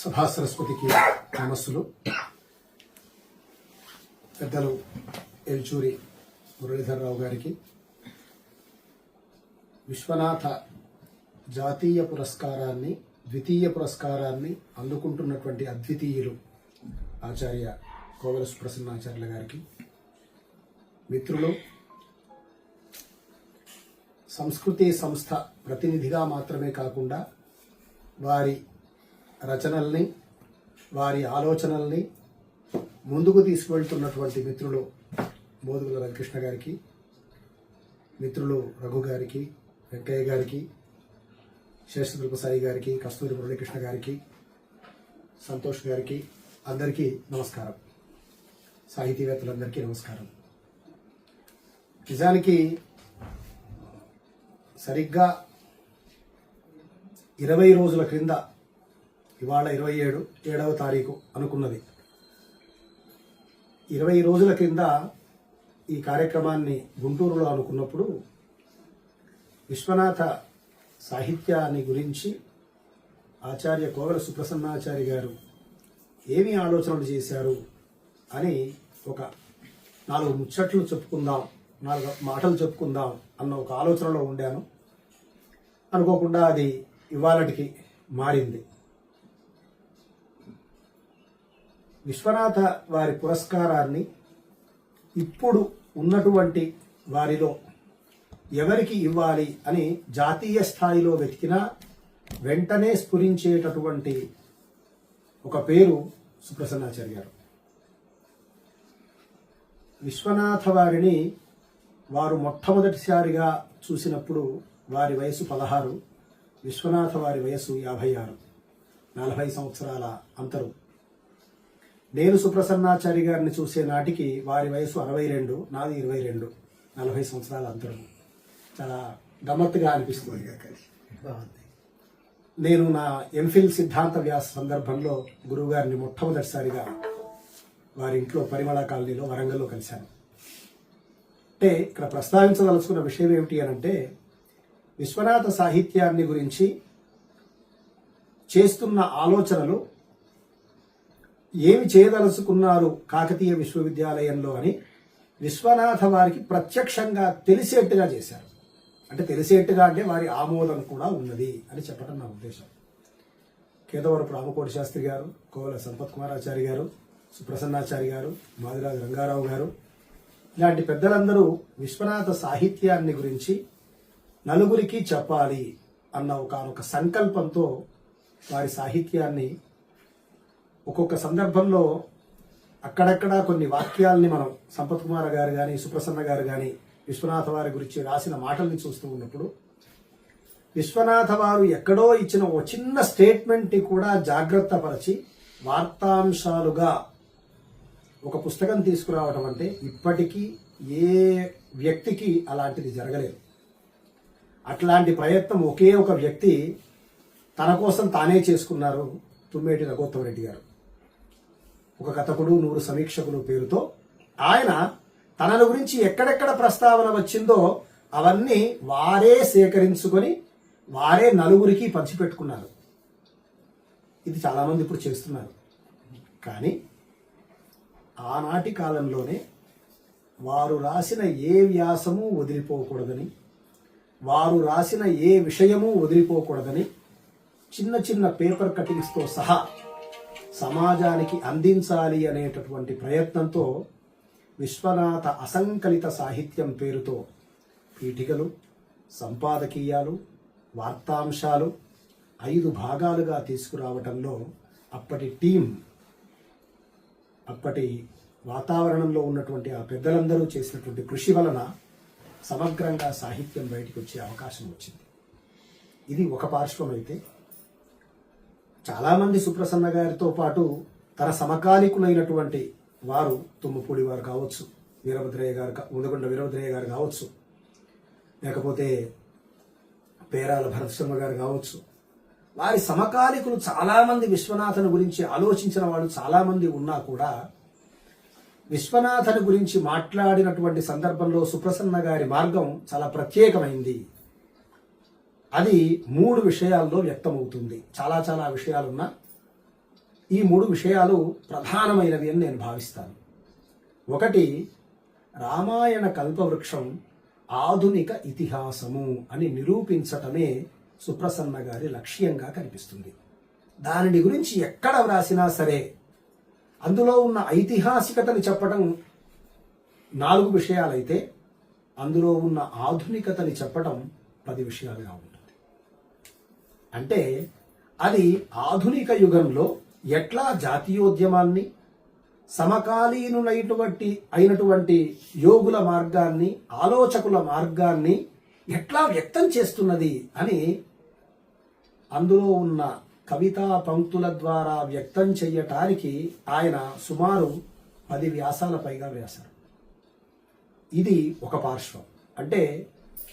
సభా సరస్వతికి నమస్సులు. పెద్దలు ఎల్చూరి మురళీధరరావు గారికి. విశ్వనాథ జాతీయ పురస్కారాన్ని ద్వితీయ పురస్కారాన్ని అందుకుంటున్నటువంటి అద్వితీయులు ఆచార్య కోవెల సుప్రసన్నాచార్యుల గారికి. మిత్రులు సంస్కృతి సంస్థ ప్రతినిధిగా మాత్రమే కాకుండా వారి రచనల్ని వారి ఆలోచనల్ని ముందుకు తీసుకువెళ్తున్నటువంటి మిత్రులు బోధుగుల రవికృష్ణ గారికి మిత్రులు రఘు గారికి వెంకయ్య గారికి శేషద్రుప సాయి గారికి కస్తూరి మురళీకృష్ణ గారికి సంతోష్ గారికి అందరికీ నమస్కారం. సాహితీవేత్తలందరికీ నమస్కారం. నిజానికి సరిగ్గా ఇరవై రోజుల క్రింద ఇవాళ ఇరవై ఏడు ఏడవ తారీఖు అనుకున్నది. ఇరవై రోజుల క్రింద ఈ కార్యక్రమాన్ని గుంటూరులో అనుకున్నప్పుడు విశ్వనాథ సాహిత్యాన్ని గురించి ఆచార్య కోవల సుప్రసన్నాచారి గారు ఏమి ఆలోచనలు చేశారు అని ఒక నాలుగు ముచ్చట్లు చెప్పుకుందాం నాలుగు మాటలు చెప్పుకుందాం అన్న ఒక ఆలోచనలో ఉండాను. అనుకోకుండా అది ఇవాళటికి మారింది. విశ్వనాథ వారి పురస్కారాన్ని ఇప్పుడు ఉన్నటువంటి వారిలో ఎవరికి ఇవ్వాలి అని జాతీయ స్థాయిలో వెతికినా వెంటనే స్ఫురించేటటువంటి ఒక పేరు సుప్రసన్నాచార్య గారు. విశ్వనాథ వారిని వారు మొట్టమొదటిసారిగా చూసినప్పుడు వారి వయసు పదహారు విశ్వనాథ వారి వయసు యాభై ఆరు నలభై సంవత్సరాల అంతరు. నేను సుప్రసన్నాచారి గారిని చూసే నాటికి వారి వయసు అరవై రెండు నాది ఇరవై రెండు నలభై సంవత్సరాల అంతరం. చాలా గమ్మత్తుగా అనిపిస్తుంది. బాగుంది. నేను నా ఎంఫిల్ సిద్ధాంత వ్యాస సందర్భంలో గురువుగారిని మొట్టమొదటిసారిగా వారి ఇంట్లో పరిమళ కాలనీలో వరంగల్లో కలిశాను. అంటే ఇక్కడ ప్రస్తావించదలుచుకున్న విషయం ఏమిటి అని అంటే విశ్వనాథ సాహిత్యాన్ని గురించి చేస్తున్న ఆలోచనలు ఏమి చేయదలుచుకున్నారు కాకతీయ విశ్వవిద్యాలయంలో అని విశ్వనాథ వారికి ప్రత్యక్షంగా తెలిసేట్టుగా చేశారు. అంటే తెలిసేట్టుగా అంటే వారి ఆమోదం కూడా ఉన్నది అని చెప్పడం నా ఉద్దేశం. కేదవరపు రామకోటి శాస్త్రి గారు కోవల సంపత్ కుమారాచారి గారు సుప్రసన్నాచారి గారు మాదిరాజు రంగారావు గారు ఇలాంటి పెద్దలందరూ విశ్వనాథ సాహిత్యాన్ని గురించి నలుగురికి చెప్పాలి అన్న ఒక సంకల్పంతో వారి సాహిత్యాన్ని ఒక్కొక్క సందర్భంలో అక్కడక్కడ కొన్ని వాక్యాల్ని మనం సంపత్ కుమార్ గారు కానీ సుప్రసన్న గారు కానీ విశ్వనాథ వారి గురించి రాసిన మాటల్ని చూస్తూ ఉన్నప్పుడు విశ్వనాథ వారు ఎక్కడో ఇచ్చిన ఓ చిన్న స్టేట్మెంట్ని కూడా జాగ్రత్త పరిచి వార్తాంశాలుగా ఒక పుస్తకం తీసుకురావడం అంటే ఇప్పటికీ ఏ వ్యక్తికి అలాంటిది జరగలేదు. అట్లాంటి ప్రయత్నం ఒకే ఒక వ్యక్తి తన కోసం తానే చేసుకున్నారు తుమ్మేటి రఘోత్తమ రెడ్డి గారు. ఒక కథకుడు నూరు సమీక్షకులు పేరుతో ఆయన తనల గురించి ఎక్కడెక్కడ ప్రస్తావన వచ్చిందో అవన్నీ వారే సేకరించుకొని వారే నలుగురికి పంచిపెట్టుకున్నారు. ఇది చాలామంది ఇప్పుడు చేస్తున్నారు. కానీ ఆనాటి కాలంలోనే వారు రాసిన ఏ వ్యాసము వదిలిపోకూడదని వారు రాసిన ఏ విషయము వదిలిపోకూడదని చిన్న చిన్న పేపర్ కటింగ్స్తో సహా సమాజానికి అందించాలి అనేటటువంటి ప్రయత్నంతో విశ్వనాథ అసంకలిత సాహిత్యం పేరుతో పీఠికలు సంపాదకీయాలు వార్తాంశాలు ఐదు భాగాలుగా తీసుకురావటంలో అప్పటి టీం అప్పటి వాతావరణంలో ఉన్నటువంటి ఆ పెద్దలందరూ చేసినటువంటి కృషి వలన సమగ్రంగా సాహిత్యం బయటకు వచ్చే అవకాశం వచ్చింది. ఇది ఒక పార్శ్వం అయితే చాలామంది సుప్రసన్న గారితో పాటు తన సమకాలికులైనటువంటి వారు తుమ్మపూడి వారు కావచ్చు వీరభద్రయ్య గారు కా- ఉండగొండ వీరభద్రయ్య గారు కావచ్చు లేకపోతే పేరాల భరతశర్మ గారు కావచ్చు. వారి సమకాలికులు చాలామంది విశ్వనాథన్ గురించి ఆలోచించిన వాళ్ళు చాలామంది ఉన్నా కూడా విశ్వనాథన్ గురించి మాట్లాడినటువంటి సందర్భంలో సుప్రసన్న గారి మార్గం చాలా ప్రత్యేకమైంది. అది మూడు విషయాల్లో వ్యక్తమవుతుంది. చాలా చాలా విషయాలున్నా ఈ మూడు విషయాలు ప్రధానమైనవి అని నేను భావిస్తాను. ఒకటి రామాయణ కల్పవృక్షం ఆధునిక ఇతిహాసము అని నిరూపించటమే సుప్రసన్న గారి లక్ష్యంగా కనిపిస్తుంది. దానిని గురించి ఎక్కడ వ్రాసినా సరే అందులో ఉన్న ఐతిహాసికతని చెప్పడం నాలుగు విషయాలైతే అందులో ఉన్న ఆధునికతని చెప్పటం పది విషయాలుగా ఉంది. అంటే అది ఆధునిక యుగంలో ఎట్లా జాతీయోద్యమాన్ని సమకాలీనులైనటువంటి అయినటువంటి యోగుల మార్గాన్ని ఆలోచకుల మార్గాన్ని ఎట్లా వ్యక్తం చేస్తున్నది అని అందులో ఉన్న కవితా పంక్తుల ద్వారా వ్యక్తం చెయ్యటానికి ఆయన సుమారు పది వ్యాసాల పైగా వేశారు ఇది ఒక పార్శ్వం. అంటే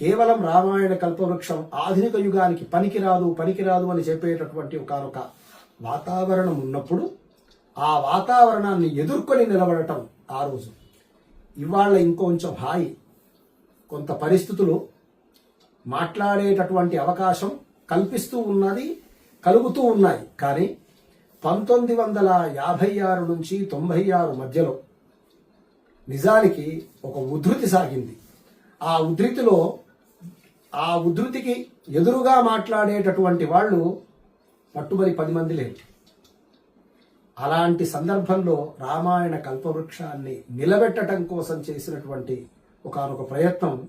కేవలం రామాయణ కల్పవృక్షం ఆధునిక యుగానికి పనికిరాదు పనికిరాదు అని చెప్పేటటువంటి ఒకనొక వాతావరణం ఉన్నప్పుడు ఆ వాతావరణాన్ని ఎదుర్కొని నిలబడటం ఆ రోజు. ఇవాళ ఇంకొంచెం హాయి. కొంత పరిస్థితులు మాట్లాడేటటువంటి అవకాశం కల్పిస్తూ ఉన్నది కలుగుతూ ఉన్నాయి. కానీ పంతొమ్మిది వందల యాభై ఆరు నుంచి తొంభై ఆరు మధ్యలో నిజానికి ఒక ఉధృతి సాగింది. ఆ ఉధృతిలో ఆ ఉధృతికి ఎదురుగా మాట్లాడేటటువంటి వాళ్ళు పట్టుబడి పది మంది లేరు. అలాంటి సందర్భంలో రామాయణ కల్పవృక్షాన్ని నిలబెట్టడం కోసం చేసినటువంటి ఒకనొక ప్రయత్నం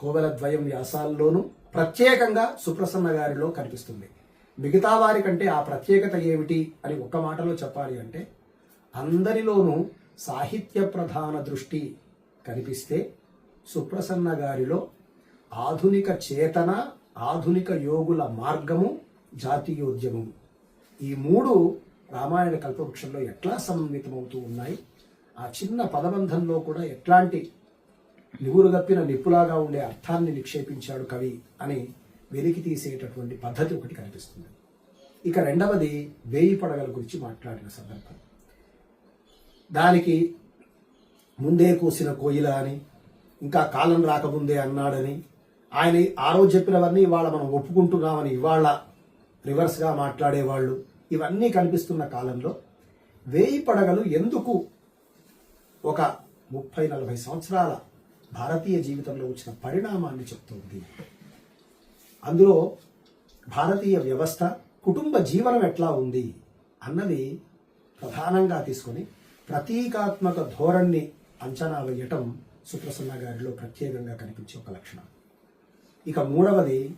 కోవెల ద్వయం వ్యాసాల్లోనూ ప్రత్యేకంగా సుప్రసన్న గారిలో కనిపిస్తుంది. మిగతా వారి కంటే ఆ ప్రత్యేకత ఏమిటి అని ఒక్క మాటలో చెప్పాలి అంటే అందరిలోనూ సాహిత్య ప్రధాన దృష్టి కనిపిస్తే సుప్రసన్న గారిలో ఆధునిక చేతన ఆధునిక యోగుల మార్గము జాతీయోద్యమము ఈ మూడు రామాయణ కల్పవృక్షంలో ఎట్లా సమన్వితమవుతూ ఉన్నాయి? ఆ చిన్న పదబంధంలో కూడా ఎట్లాంటి నివురుగప్పిన నిప్పులాగా ఉండే అర్థాన్ని నిక్షేపించాడు కవి అని వెలికి తీసేటటువంటి పద్ధతి ఒకటి కనిపిస్తుంది. ఇక రెండవది వేయి పడగల గురించి మాట్లాడిన సందర్భం. దానికి ముందే కూసిన కోయిల అని ఇంకా కాలం రాకముందే అన్నాడని ఆయన ఆ రోజు చెప్పినవన్నీ ఇవాళ మనం ఒప్పుకుంటున్నామని ఇవాళ రివర్స్గా మాట్లాడేవాళ్ళు. ఇవన్నీ కనిపిస్తున్న కాలంలో వేయి పడగలు ఎందుకు ఒక ముప్పై నలభై సంవత్సరాల భారతీయ జీవితంలో వచ్చిన పరిణామాన్ని చెప్తుంది? అందులో భారతీయ వ్యవస్థ కుటుంబ జీవనం ఎట్లా ఉంది అన్నది ప్రధానంగా తీసుకొని ప్రతీకాత్మక ధోరణి అంచనా వేయటం సుప్రసన్న గారిలో ప్రత్యేకంగా కనిపించే ఒక లక్షణం. ఇక మూడవది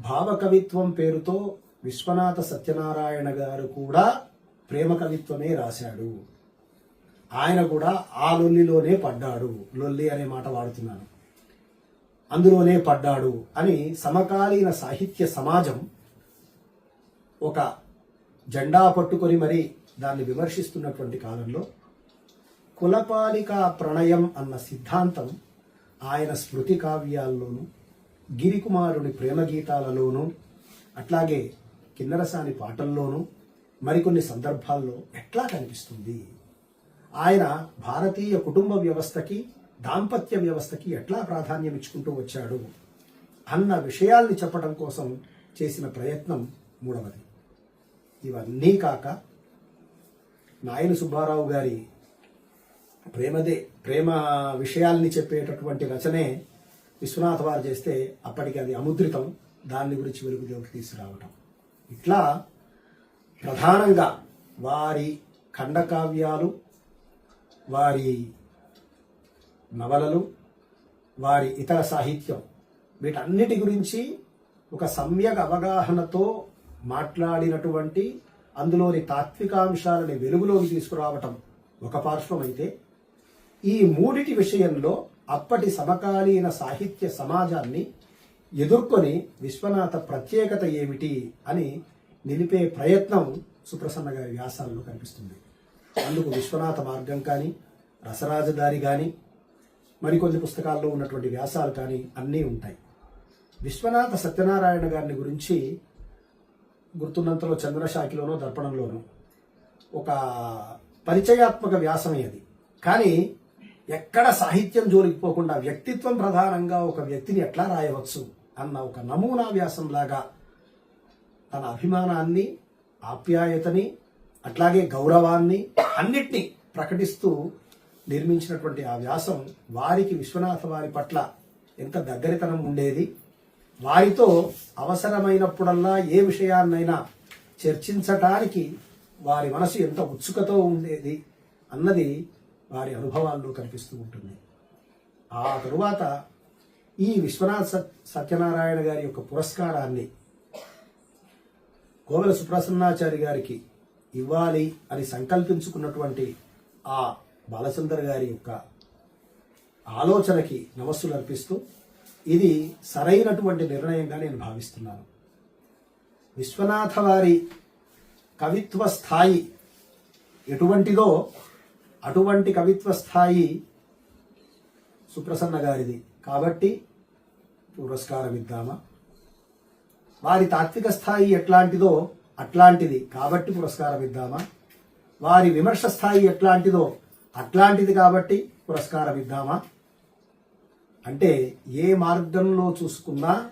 భావకవిత్వం పేరుతో విశ్వనాథ సత్యనారాయణ గారు కూడా ప్రేమ కవిత్వమే రాశాడు. ఆయన కూడా ఆ లొల్లిలోనే పడ్డాడు. లొల్లి అనే మాట వాడుతున్నాను. అందులోనే పడ్డాడు అని సమకాలీన సాహిత్య సమాజం ఒక జెండా పట్టుకొని మరి దాన్ని విమర్శిస్తున్నటువంటి కాలంలో కులపాలిక ప్రణయం అన్న సిద్ధాంతం ఆయన స్మృతి కావ్యాల్లోనూ గిరికుమారుని ప్రేమ గీతాలలోనూ అట్లాగే కిన్నరసాని పాటల్లోనూ మరికొన్ని సందర్భాల్లో ఎట్లా కనిపిస్తుంది? ఆయన భారతీయ కుటుంబ వ్యవస్థకి దాంపత్య వ్యవస్థకి ఎట్లా ప్రాధాన్యం ఇచ్చుకుంటూ వచ్చాడు? అన్న విషయాల్ని చెప్పడం కోసం చేసిన ప్రయత్నం మూడవది. ఇవన్నీ కాక నాయన సుబ్బారావు గారి ప్రేమదే ప్రేమ విషయాల్ని చెప్పేటటువంటి రచనే విశ్వనాథ్ వారు చేస్తే అప్పటికి అది అముద్రితం. దాన్ని గురించి వెలుగులోకి తీసుకురావటం. ఇట్లా ప్రధానంగా వారి ఖండకావ్యాలు వారి నవలలు వారి ఇతర సాహిత్యం వీటన్నిటి గురించి ఒక సమ్యక్ అవగాహనతో మాట్లాడినటువంటి అందులోని తాత్వికాంశాలని వెలుగులోకి తీసుకురావటం ఒక పార్శ్వం అయితే ఈ మూడిటి విషయంలో అప్పటి సమకాలీన సాహిత్య సమాజాన్ని ఎదుర్కొని విశ్వనాథ ప్రత్యేకత ఏమిటి అని నిలిపే ప్రయత్నం సుప్రసన్న గారి వ్యాసాలలో కనిపిస్తుంది. అందుకు విశ్వనాథ మార్గం కానీ రసరాజదారి కానీ మరికొన్ని పుస్తకాల్లో ఉన్నటువంటి వ్యాసాలు కానీ అన్నీ ఉంటాయి. విశ్వనాథ సత్యనారాయణ గారిని గురించి గుర్తున్నంతలో చంద్రశాఖిలోనో దర్పణంలోనో ఒక పరిచయాత్మక వ్యాసమే అది. కానీ ఎక్కడ సాహిత్యం జోలికి పోకుండా వ్యక్తిత్వం ప్రధానంగా ఒక వ్యక్తిని ఎట్లా రాయవచ్చు అన్న ఒక నమూనా వ్యాసం లాగా తన అభిమానాన్ని ఆప్యాయతని అట్లాగే గౌరవాన్ని అన్నిటినీ ప్రకటిస్తూ నిర్మించినటువంటి ఆ వ్యాసం వారికి విశ్వనాథ వారి పట్ల ఎంత దగ్గరితనం ఉండేది వారితో అవసరమైనప్పుడల్లా ఏ విషయాన్నైనా చర్చించటానికి వారి మనసు ఎంత ఉత్సుకతో ఉండేది అన్నది వారి అనుభవాల్లో కనిపిస్తూ ఉంటుంది. ఆ తరువాత ఈ విశ్వనాథ్ సత్- సత్యనారాయణ గారి యొక్క పురస్కారాన్ని కోవెల సుప్రసన్నాచారి గారికి ఇవ్వాలి అని సంకల్పించుకున్నటువంటి ఆ బాలచందర్ గారి యొక్క ఆలోచనకి నమస్సులు అర్పిస్తూ ఇది సరైనటువంటి నిర్ణయంగా నేను భావిస్తున్నాను. విశ్వనాథ వారి కవిత్వ స్థాయి ఎటువంటిదో అటువంటి కవిత్వ స్థాయి సుప్రసన్న గారిది. కాబట్టి పురస్కారం ఇద్దామా? వారి తాత్విక స్థాయి ఎట్లాంటిదో అట్లాంటిది. కాబట్టి పురస్కారం ఇద్దామా? వారి విమర్శ స్థాయి ఎట్లాంటిదో అట్లాంటిది కాబట్టి పురస్కారం ఇద్దామా? అంటే ఏ మార్గంలో చూసుకున్నా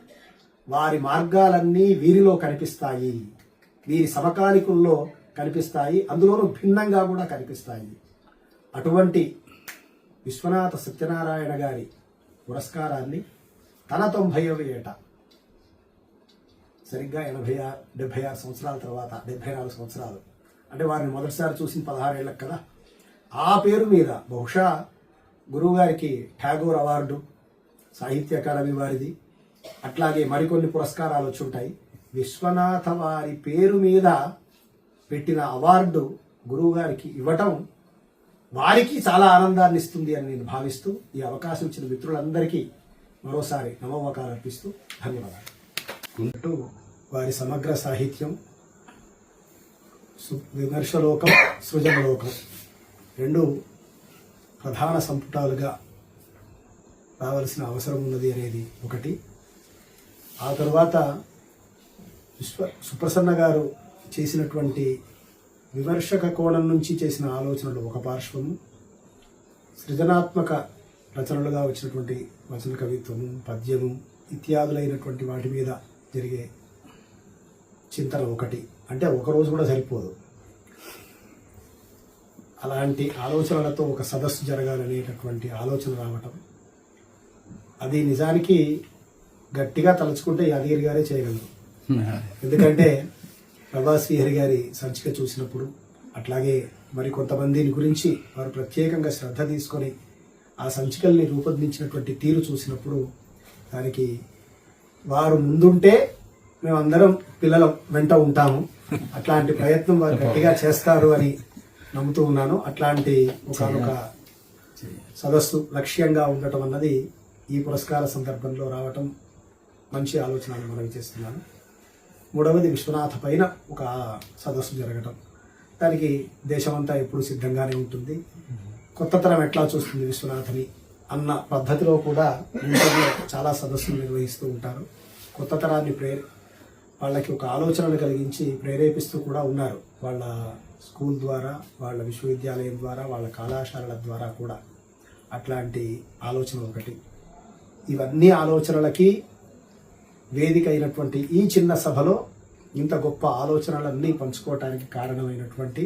వారి మార్గాలన్నీ వీరిలో కనిపిస్తాయి. వీరి సమకాలికుల్లో కనిపిస్తాయి. అందులోనూ భిన్నంగా కూడా కనిపిస్తాయి. అటువంటి విశ్వనాథ సత్యనారాయణ గారి పురస్కారాన్ని తన తొంభైవ ఏట సరిగ్గా ఎనభై ఆరు డెబ్బై ఆరు సంవత్సరాల తర్వాత డెబ్బై నాలుగు సంవత్సరాలు. అంటే వారిని మొదటిసారి చూసిన పదహారేళ్ళకి కదా. ఆ పేరు మీద బహుశా గురువుగారికి ఠాగూర్ అవార్డు సాహిత్య అకాడమీ వారిది అట్లాగే మరికొన్ని పురస్కారాలు వచ్చి ఉంటాయి. విశ్వనాథ వారి పేరు మీద పెట్టిన అవార్డు గురువుగారికి ఇవ్వటం వారికి చాలా ఆనందాన్ని ఇస్తుంది అని నేను భావిస్తూ ఈ అవకాశం ఇచ్చిన మిత్రులందరికీ మరోసారి నమోవకాలు అర్పిస్తూ ధన్యవాదాలు. అంటూ వారి సమగ్ర సాహిత్యం సు- విమర్శలోకం సృజనలోకం రెండు ప్రధాన సంపుటాలుగా రావాల్సిన అవసరం ఉన్నది అనేది ఒకటి. ఆ తరువాత విశ్వ సుప్రసన్న గారు చేసినటువంటి విమర్శక కోణం నుంచి చేసిన ఆలోచనలు ఒక పార్శ్వము. సృజనాత్మక రచనలుగా వచ్చినటువంటి వచన కవిత్వము పద్యము ఇత్యాదులైనటువంటి వాటి మీద జరిగే చింతన ఒకటి. అంటే ఒక రోజు కూడా సరిపోదు. అలాంటి ఆలోచనలతో ఒక సదస్సు జరగాలనేటటువంటి ఆలోచన రావటం. అది నిజానికి గట్టిగా తలుచుకుంటే యాదగిరి గారే చేయగలరు. ఎందుకంటే ప్రభాస్ గారి సంచిక చూసినప్పుడు అట్లాగే మరి కొంతమందిని గురించి వారు ప్రత్యేకంగా శ్రద్ధ తీసుకొని ఆ సంచికల్ని రూపొందించినటువంటి తీరు చూసినప్పుడు దానికి వారు ముందుంటే మేమందరం పిల్లల వెంట ఉంటాము. అట్లాంటి ప్రయత్నం వారు గట్టిగా చేస్తారు అని నమ్ముతూ ఉన్నాను. అట్లాంటి ఒకనొక సదస్సు లక్ష్యంగా ఉండటం అన్నది ఈ పురస్కార సందర్భంలో రావటం మంచి ఆలోచన మనవి చేస్తున్నాను. మూడవది విశ్వనాథ పైన ఒక సదస్సు జరగటం. దానికి దేశమంతా ఎప్పుడు సిద్ధంగానే ఉంటుంది. కొత్త తరం ఎట్లా చూస్తుంది విశ్వనాథని అన్న పద్ధతిలో కూడా ఇంటర్లో చాలా సదస్సులు నిర్వహిస్తూ ఉంటారు. కొత్త తరాన్ని ప్రే వాళ్ళకి ఒక ఆలోచనలు కలిగించి ప్రేరేపిస్తూ కూడా ఉన్నారు. వాళ్ళ స్కూల్ ద్వారా వాళ్ళ విశ్వవిద్యాలయం ద్వారా వాళ్ళ కళాశాలల ద్వారా కూడా అట్లాంటి ఆలోచన ఒకటి. ఇవన్నీ ఆలోచనలకి వేదిక అయినటువంటి ఈ చిన్న సభలో ఇంత గొప్ప ఆలోచనలన్నీ పంచుకోవటానికి కారణమైనటువంటి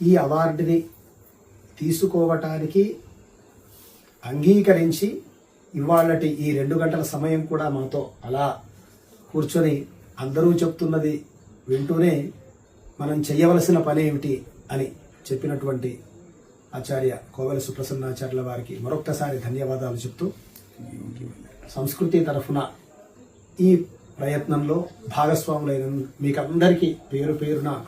ఈ అవార్డుని తీసుకోవటానికి అంగీకరించి ఇవాళటి ఈ రెండు గంటల సమయం కూడా మాతో అలా కూర్చొని అందరూ చెప్తున్నది వింటూనే మనం చేయవలసిన పని ఏమిటి అని చెప్పినటువంటి ఆచార్య కోవెల సుప్రసన్నాచార్యుల వారికి మరొక్కసారి ధన్యవాదాలు చెప్తూ సంస్కృతి తరఫున ఈ ప్రయత్నంలో భాగస్వాములైన మీకందరికీ పేరు పేరున